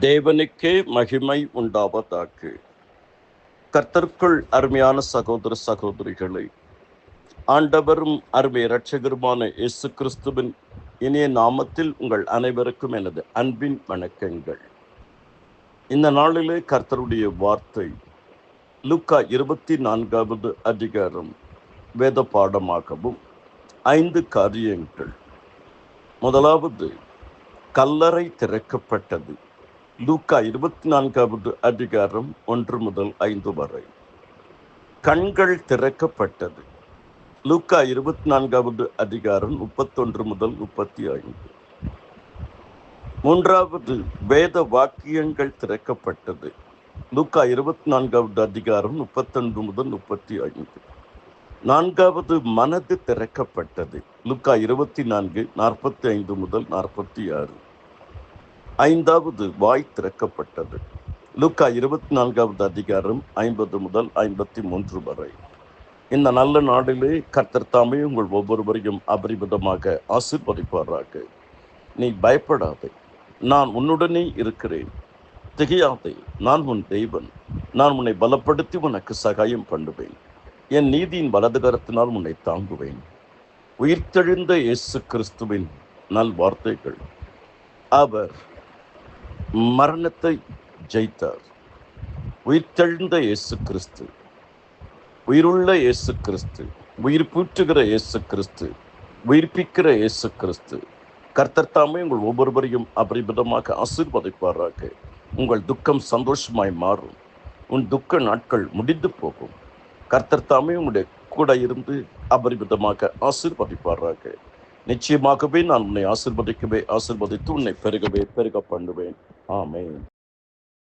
தேவனுக்கே மகிமை உண்டாவதாக. கர்த்தர்க்குள் அருமையான சகோதர சகோதரிகளை ஆண்டவரும் அருமை இரட்சகருமான இயேசு கிறிஸ்துவின் இனிய நாமத்தில் உங்கள் அனைவருக்கும் எனது அன்பின் வணக்கங்கள். இந்த நாளிலே கர்த்தருடைய வார்த்தை லுக்கா இருபத்தி நான்காவது அதிகாரம் வேத பாடமாகவும் ஐந்து காரியங்கள். முதலாவது கல்லறை திறக்கப்பட்டது. லூக்கா இருபத்தி நான்காவது அதிகாரம் ஒன்று முதல் ஐந்து வரை. கண்கள் திறக்கப்பட்டது. லூக்கா இருபத்தி நான்காவது அதிகாரம் முப்பத்தொன்று முதல் முப்பத்தி ஐந்து மூன்றாவது வேத வாக்கியங்கள் திறக்கப்பட்டது. லூக்கா இருபத்தி நான்காவது அதிகாரம் முப்பத்தொன்று முதல் முப்பத்தி ஐந்து நான்காவது மனது திறக்கப்பட்டது. லுக்கா இருபத்தி நான்கு நாற்பத்தி ஐந்து முதல் நாற்பத்தி ஆறு. ஐந்தாவது வாய் திறக்கப்பட்டது. லுக்கா இருபத்தி நான்காவது அதிகாரம் ஐம்பது முதல் ஐம்பத்தி மூன்று வரை. இந்த நல்ல நாளிலே கர்த்தர் தாமே உங்கள் ஒவ்வொருவரையும் அபரிமிதமாக ஆசிர்வதிப்பாராக. நீ பயப்படாதே. நான் உன்னுடனே இருக்கிறேன். திகையாதே. நான் உன் தெய்வன் நான் உன்னை பலப்படுத்தி உனக்கு சகாயம் பண்ணுவேன். என் நீதியின் வலதுகரத்தினால் உன்னை தாங்குவேன். உயிர்த்தெழுந்த இயேசு கிறிஸ்துவின் நல் வார்த்தைகள் அவர் மரணத்தை ஜெயித்தார். உயிர்த்தெழுந்த இயேசு கிறிஸ்து உயிருள்ள இயேசு கிறிஸ்து உயிர் பூற்றுகிற இயேசு கிறிஸ்து உயிர்ப்பிக்கிற இயேசு கிறிஸ்து கர்த்தர் தாமே உங்கள் ஒவ்வொருவரையும் அபரிமிதமாக ஆசீர்வதிப்பாராக. உங்கள் துக்கம் சந்தோஷமாய் மாறும். உன் துக்க நாட்கள் முடிந்து போகும். கர்த்தர் தாமே உங்களுடைய கூட இருந்து அபரிமிதமாக ஆசீர்வதிப்பாராக. நிச்சயமாகவே நான் உன்னை ஆசிர்வதிக்கவே ஆசிர்வதித்து உன்னை பெருகவே பெருக பண்ணுவேன். ஆமென்.